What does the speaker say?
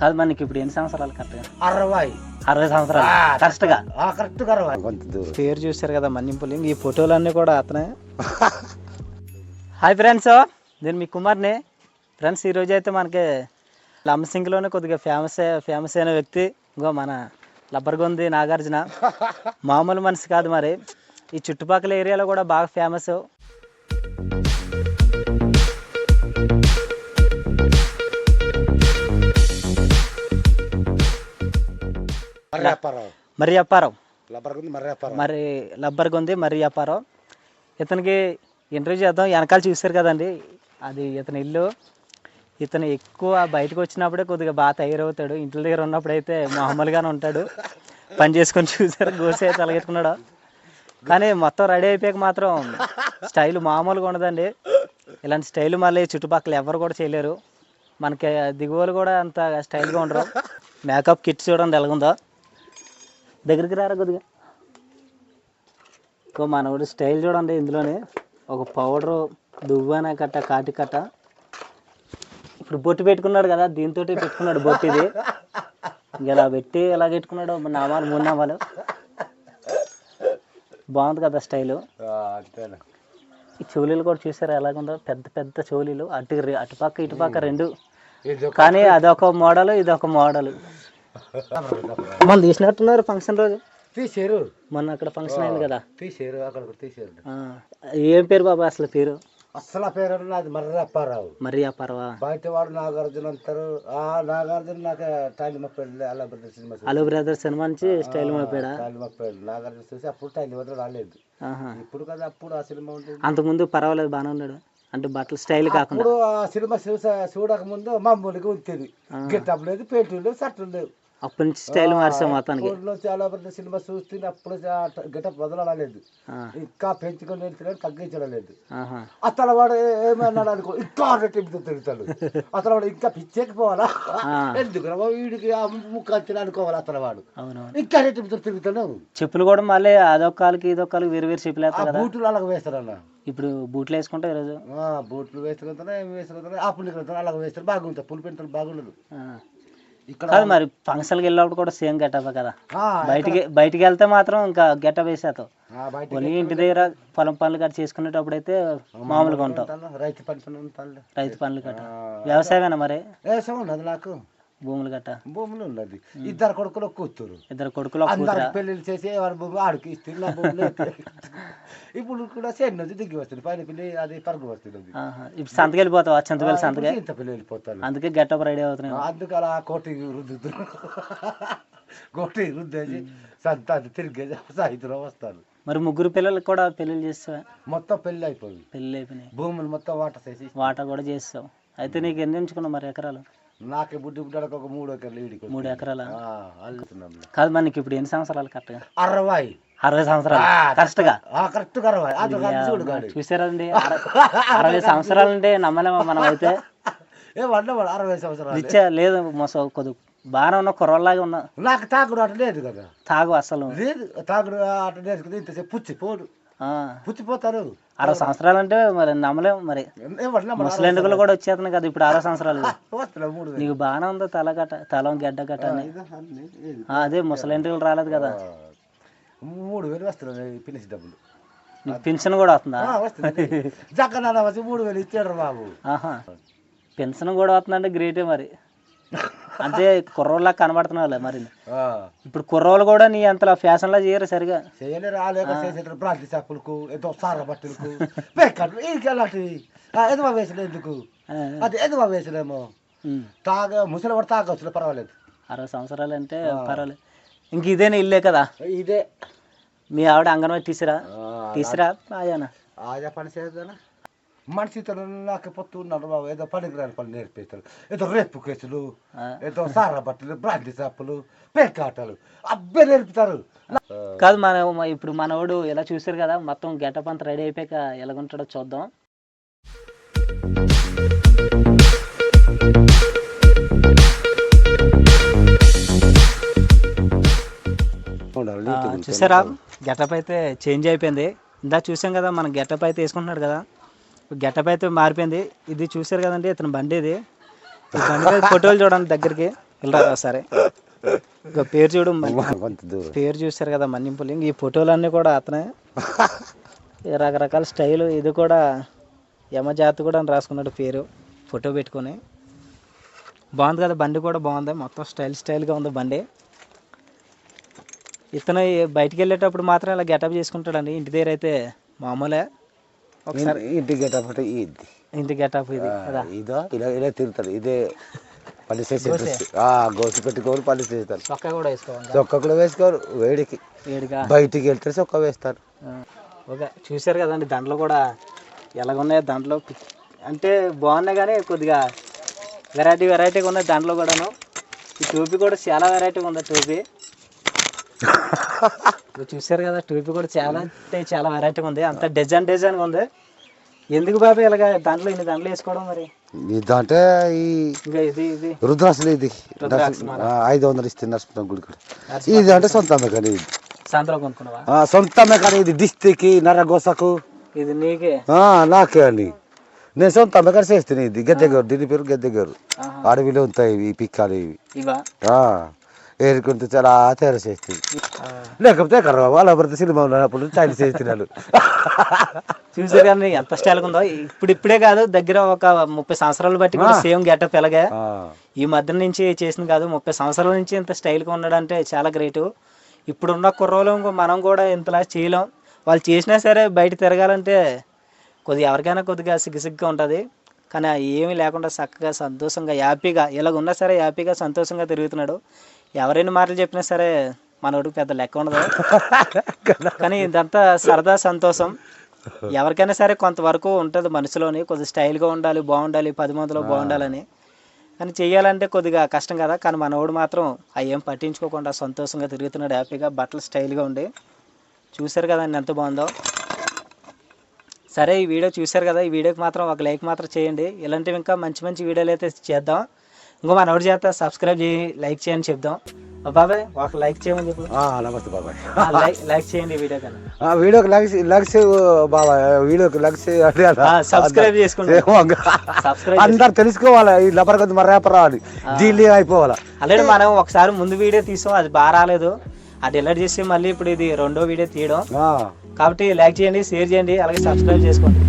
కాదు మనకి ఇప్పుడు ఎన్ని సంవత్సరాలు కరెక్ట్గా అరవై. అరవై సంవత్సరాలు. కరెక్ట్గా కరెక్ట్గా అరవై. కొంత దూరం. పేరు చూశారు కదా మన్నింపులి ఈ ఫోటోలన్నీ కూడా అతనే. హాయ్ ఫ్రెండ్స్ నేను మీ కుమార్ని. ఫ్రెండ్స్ ఈరోజు అయితే మనకి లంబసింగ్లోనే కొద్దిగా ఫేమస్ ఫేమస్ అయిన వ్యక్తి. ఇంకో మన లబ్బర్గొంది నాగార్జున. మామూలు మనిషి కాదు మరి. ఈ చుట్టుపక్కల ఏరియాలో కూడా బాగా ఫేమస్ మర్యాపారావు మరి అప్పారావు లబ్బర్గుంది మర్యాపారావు మరి లబ్బర్గొంది మరి అప్పారావు ఇతనికి ఇంటర్వ్యూ చేద్దాం. వెనకాల చూశారు కదండి. అది ఇతని ఇల్లు. ఇతను ఎక్కువ బయటకు వచ్చినప్పుడే కొద్దిగా బాగా తయారవుతాడు. ఇంటి దగ్గర ఉన్నప్పుడు అయితే మామూలుగానే ఉంటాడు. పని చేసుకొని చూసారు గోసి అయితే అలాగెత్తుకున్నాడు కానీ మొత్తం రెడీ అయిపోయాక మాత్రం స్టైల్ మామూలుగా ఉండదండి. ఇలాంటి స్టైల్ మళ్ళీ చుట్టుపక్కల ఎవరు కూడా చేయలేరు. మనకి దిగువలు కూడా అంత స్టైల్గా ఉండరు. మేకప్ కిట్ చూడండి ఎలాగుందో. దగ్గరికి రారా కొద్దిగా? ఇంకో మనోడు స్టైల్ చూడండి ఇందులోనే. ఒక పౌడరు దువ్వాన కట్ట కాటి కట్ట. ఇప్పుడు బొట్టు పెట్టుకున్నాడు కదా దీంతో పెట్టుకున్నాడు బొట్టు ఇది ఇలా పెట్టి ఎలా పెట్టుకున్నాడు నామాలు మూడు నామాలు బాగుంది కదా స్టైలు. ఈ చెవులీలు కూడా చూసారా ఎలాగుందో? పెద్ద పెద్ద చెవులీలు అటు అటుపక్క ఇటుపక్క రెండు. కానీ అదొక మోడల్ ఇది ఒక మోడల్. మొన్న తీసినట్టున్నారు ఫంక్షన్ రోజు? తీసారు. మొన్న అక్కడ ఫంక్షన్ అయింది కదా. తీసారు అక్కడ కూడా తీసారు. ఏం పేరు బాబా అసలు పేరు? అసలు పేరు నాది మర్యాపారావు మరి ఆ పర్వా. బయట వాడు నాగార్జున అంటారు. ఆ నాగార్జున నాకు టైం మప్పాడు అలా పెద్ద సినిమా చూసి. అలో బ్రదర్ సినిమా నుంచి స్టైల్ మాపాడా? టైం మప్పాడు నాగార్జున చూసి అప్పుడు టైం వద్ద రాలేదు. ఇప్పుడు కదా అప్పుడు ఆ సినిమా ఉంటుంది. అంతకుముందు పర్వాలేదు బాగానే ఉన్నాడు. అంటే బట్టలు స్టైల్ కాకుండా. ఆ సినిమా చూసా చూడక ముందు మామూలుగా ఉంటుంది. ఆ. గిట్టం లేదు పేటు లేదు సట్టు లేవు. అప్పటి నుంచి స్టైల్ మార్చాం మొత్తానికి ఊర్లో చాలా పెద్ద సినిమా చూస్తే అప్పుడు గెటప్ వదలలేదు ఇంకా పెంచుకొని వెళ్తున్నాడు తగ్గించడం లేదు. అతను వాడు ఏమన్నాడు అనుకో ఇంకా రెట్టింపుతో తిరుగుతాడు. అతను వాడు ఇంకా పిచ్చేకపోవాలా ఆ. ఎందుకు వీడికి ఆ ముక్క అంచనా అనుకోవాలి అతను వాడు? ఇంకా రెట్టింపుతో తిరుగుతాడు. చెప్పులు కూడా మళ్ళీ అదొక కాలుకి ఇదొక కాలుకి వేరు వేరు చెప్పులు వేస్తారు బూట్లు అలాగ వేస్తారన్న. ఇప్పుడు బూట్లు వేసుకుంటే ఈరోజు. బూట్లు వేసుకుంటారా ఏమి వేసుకుంటారా ఆ పుల్లి అలాగ వేస్తారు. బాగుంటాయి పులి పెంటలు బాగుండదు. ఇక్కడ కాదు మరి ఫంక్షన్కి వెళ్ళినప్పుడు కూడా సేమ్ గెటప్ కదా. బయటికి బయటికి వెళ్తే మాత్రం ఇంకా గెటప్ వేసేస్తావు కొన్ని ఇంటి దగ్గర పొలం పనులు కట్ట చేసుకునేటప్పుడు అయితే మామూలుగా ఉంటావు రైతు పని పని ఉంటాను రైతు పనులు కట్ట వ్యవసాయమేనా మరి? నాకు. భూములు గట్ట? భూములు ఉన్నది. ఇద్దరు కొడుకులు కూతురు. ఇద్దరు కొడుకులు? అందరికి పెళ్ళిళ్ళు చేసి వాడి భూమి ఆడికి ఇస్తే నా భూములు ఇప్పుడు కూడా చెన్నది దిగి వస్తుంది. పైన పిల్లి అది పరుగు వస్తుంది. ఇప్పుడు సంతకి వెళ్ళిపోతావా చింతపల్లి సంతకి? ఇంత పిల్లి వెళ్ళిపోతాను. అందుకే గెటప్ రెడీ అవుతున్నాయి అందుకు అలా కోటి రుద్దుతున్నారు కోటి రుద్దేసి సంత అది తిరిగేసి సాయంత్రం వస్తాను. మరి ముగ్గురు పిల్లలకు కూడా పెళ్ళిళ్ళు చేస్తావా? మొత్తం పెళ్ళి అయిపోయింది. పెళ్ళి అయిపోయినాయి. భూములు మొత్తం వాట చేసి వాటా కూడా చేస్తావు. అయితే నీకు ఎన్ని ఉంచుకున్నావు మరి ఎకరాలు? నాకే బుడ్డి బుడ్డకు ఒక మూడు ఎకర్లు ఈడికి మూడు ఎకరాల? అల్లుతున్నాం కాదు మరి నీకు ఇప్పుడు ఎన్ని సంవత్సరాలు కరెక్ట్గా అరవై. అరవై సంవత్సరాలు? ఆ, కరెక్ట్గా ఆ, కరెక్ట్గా అరవై. చూసారండి? అర- అరవై సంవత్సరాలు అంటే నమ్మలేమా మనం అయితే? ఏ వండవాడు అరవై సంవత్సరాలు. ఇచ్చే లేదు మొస కొద్ది బాగానే ఉన్న కుర్రోళ్ళలాగా ఉన్నా. నాకు తాగుడు అటు లేదు కదా. తాగు అసలు. లేదు తాగుడు అటు నేర్చుకుంటే ఇంతసేపు పుచ్చిపోడు ఆ, పుచ్చిపోతారు అరవై సంవత్సరాలు అంటే మరి నమ్మలేము మరి. ఏ వండలే మన ముసలి ఎండుకలు కూడా వచ్చేస్తున్నాయి కదా ఇప్పుడు అరవై సంవత్సరాలు. నీకు బాగానే ఉందో తల గట్ట తల గడ్డ గట్ట అని? అదే ముసలి ఎంట్రుకలు రాలేదు కదా. మూడు వేలు వస్తున్నాయి ఫినిష్ డబ్బులు. నీకు పింఛన్ కూడా వస్తుందా? వచ్చి మూడు వేలు ఇచ్చాడు బాబు. ఆహా. పెన్షన్ కూడా వస్తుందంటే గ్రేటే మరి. అంటే కుర్రోళ్ళ కనబడుతున్నావులే మరి. ఇప్పుడు కుర్రోళ్ళు కూడా నీ అంతలా ఫ్యాషన్లా చేయరు సరిగా. చేయలే రాలేక చేసేటారు బ్రాంతి చేపలకు ఏదో సార బట్టలకు అలాంటివి ఎదువ వేసిన ఎందుకు? అది ఎదువ వేసినేమో. తాగ ముసలి కూడా తాగొచ్చు పర్వాలేదు. అరవై సంవత్సరాలు అంటే పర్వాలేదు. ఇంక ఇదేనా ఇల్లే కదా? ఇదే. మీ ఆవిడ అంగన్వాడి టీచరా? టీచరా? ఆయానా? ఆజా పని చేద్దానా మనిషితో నాకు పొత్తు ఉన్నాడు బాబు. ఏదో పనికిరాని పని నేర్పిస్తారు. ఏదో రేపు కేసులు. ఏదో సారా బట్టలు బ్రాంతి చేపలు పేకాటలు అబ్బే నేర్పుతారు. కాదు మన ఇప్పుడు మనోడు ఎలా చూసారు కదా మొత్తం గెటప్ అంతా రెడీ అయిపోయాక ఎలాగుంటాడో చూద్దాం. చూసారా? గెటప్ అయితే చేంజ్ అయిపోయింది. ఇందా చూసాం కదా మన గెటప్ అయితే వేసుకుంటున్నాడు కదా. గెటప్ అయితే మారిపోయింది. ఇది చూసారు కదండి ఇతను బండి ఇది ఈ బండి మీద ఫోటోలు చూడండి దగ్గరికి. వెళ్ళరా సరే ఇక పేరు చూడు పేరు చూశారు కదా మన్నింపులు ఇంక ఈ ఫోటోలన్నీ కూడా అతనే. రకరకాల స్టైల్. ఇది కూడా యమజాతి కూడా అని రాసుకున్నాడు పేరు ఫోటో పెట్టుకొని. బాగుంది కదా బండి కూడా బాగుంది. మొత్తం స్టైల్ స్టైల్గా ఉంది బండి. ఇతను బయటికి వెళ్ళేటప్పుడు మాత్రం ఇలా గెటప్ చేసుకుంటాడండి. ఇంటి దగ్గర అయితే మామూలే. ఒకసారి ఇంటికి గెటపట ఇది ఇంటి గెటప్ ఇది ఇదో ఇలా ఇలా తిరుగుతాడు ఇదే పని చేసే గోసి. పెట్టుకోరు పని చేస్తారు చొక్కా కూడా వేసుకోవాలి. చొక్క కూడా వేసుకోరు వేడికి. వేడిగా బయటికి వెళ్తే చొక్క వేస్తారు. ఓకే చూశారు కదండి దండలు కూడా ఎలాగున్నాయో దండలు పి- అంటే బాగున్నాయి కానీ కొద్దిగా వెరైటీ వెరైటీగా ఉన్నాయి దండలు కూడాను. ఈ టోపీ కూడా చాలా వెరైటీగా ఉంది టోపీ. మీరు చూశారు కదా టోపీ కూడా చాలా అంటే చాలా వెరైటీగా ఉంది. అంత డిజైన్ డిజైన్గా ఉంది. ఎందుకు బాబు ఇలాగ దాంట్లో ఇన్ని దండలు వేసుకోవడం మరి? ఇదంటే ఈ ఇది ఇది. రుద్రాసులు ఇది. ఐదు వందలు ఇస్తే నరసింహ గుడి కూడా ఇది అంటే సొంత మెకాని ఇది. సంతలో కొనుక్కున్నావా? ఆ, సొంత మెకాని ఇది దిష్టికి నరగోసకు. ఇది నీకే? నాకే అని నేను సొంత మెకాని చేస్తాను ఇది. గద్దెగారు దీని పేరు గద్దెగారు. అడవిలో ఉంటాయి ఈ పిక్కాలు ఇవి. ఏరుకుంటే చాలా తయారు చేస్తుంది. లేకపోతే ఎక్కడ వాళ్ళ భర్త సినిమా ఉన్నప్పుడు చైనా చేస్తున్నాడు చూసారు కానీ ఎంత స్టైల్ ఉందో. ఇప్పుడు ఇప్పుడే కాదు దగ్గర ఒక ముప్పై సంవత్సరాలు బట్టి కూడా సేమ్ గెటప్ ఎలాగే. ఈ మధ్య నుంచి చేసింది కాదు ముప్పై సంవత్సరాల నుంచి ఇంత స్టైల్గా ఉన్నాడంటే చాలా గ్రేట్ ఇప్పుడున్న కుర్రోలు ఇంకో మనం కూడా ఇంతలా చేయలేం. వాళ్ళు చేసినా సరే బయట తిరగాలంటే కొద్దిగా ఎవరికైనా కొద్దిగా సిగ్గుసిగ్గా ఉంటుంది. కానీ ఏమీ లేకుండా చక్కగా సంతోషంగా హ్యాపీగా ఇలాగ ఉన్నా సరే హ్యాపీగా సంతోషంగా తిరుగుతున్నాడు. ఎవరైనా మాటలు చెప్పినా సరే మనోడికి పెద్ద లెక్క ఉండదు. కానీ ఇదంతా సరదా సంతోషం. ఎవరికైనా సరే కొంతవరకు ఉంటుంది మనసులోని. కొద్దిగా స్టైల్గా ఉండాలి బాగుండాలి పది మందిలో బాగుండాలని. కానీ చెయ్యాలంటే కొద్దిగా కష్టం కదా. కానీ మనోడు మాత్రం అవి పట్టించుకోకుండా సంతోషంగా తిరుగుతున్నాడు హ్యాపీగా బట్టలు స్టైల్గా ఉండి. చూశారు కదండి ఎంత బాగుందో. సరే ఈ వీడియో చూశారు కదా. ఈ వీడియోకి మాత్రం ఒక లైక్ మాత్రం చేయండి. ఇలాంటివి ఇంకా మంచి మంచి వీడియోలు అయితే చేద్దాం. ఇంకో మనోడి చేత సబ్స్క్రైబ్ చేయి లైక్ చేయని చెప్దాం. బాబాయ్ ఒక లైక్ చేయమని చెప్పు. నమస్తే బాబాయ్. లైక్ లైక్ చేయండి వీడియో కన్నా. వీడియోకి లగ్స్ లగ్స్ బాబా వీడియోకి లగ్స్ అంటే ఆ, సబ్స్క్రైబ్ చేసుకోండి సబ్స్క్రైబ్ అందరు తెలుసుకోవాలి ఈ లబర్ కొద్ది మరి రేపర్ రావాలి. ఢిల్లీ అయిపోవాలా. ఆల్రెడీ మనం ఒకసారి ముందు వీడియో తీసాం అది బాగా రాలేదు. అది డిలీట్ చేసి మళ్ళీ ఇప్పుడు ఇది రెండో వీడియో తీయడం. కాబట్టి లైక్ చేయండి షేర్ చేయండి అలాగే సబ్స్క్రైబ్ చేసుకోండి.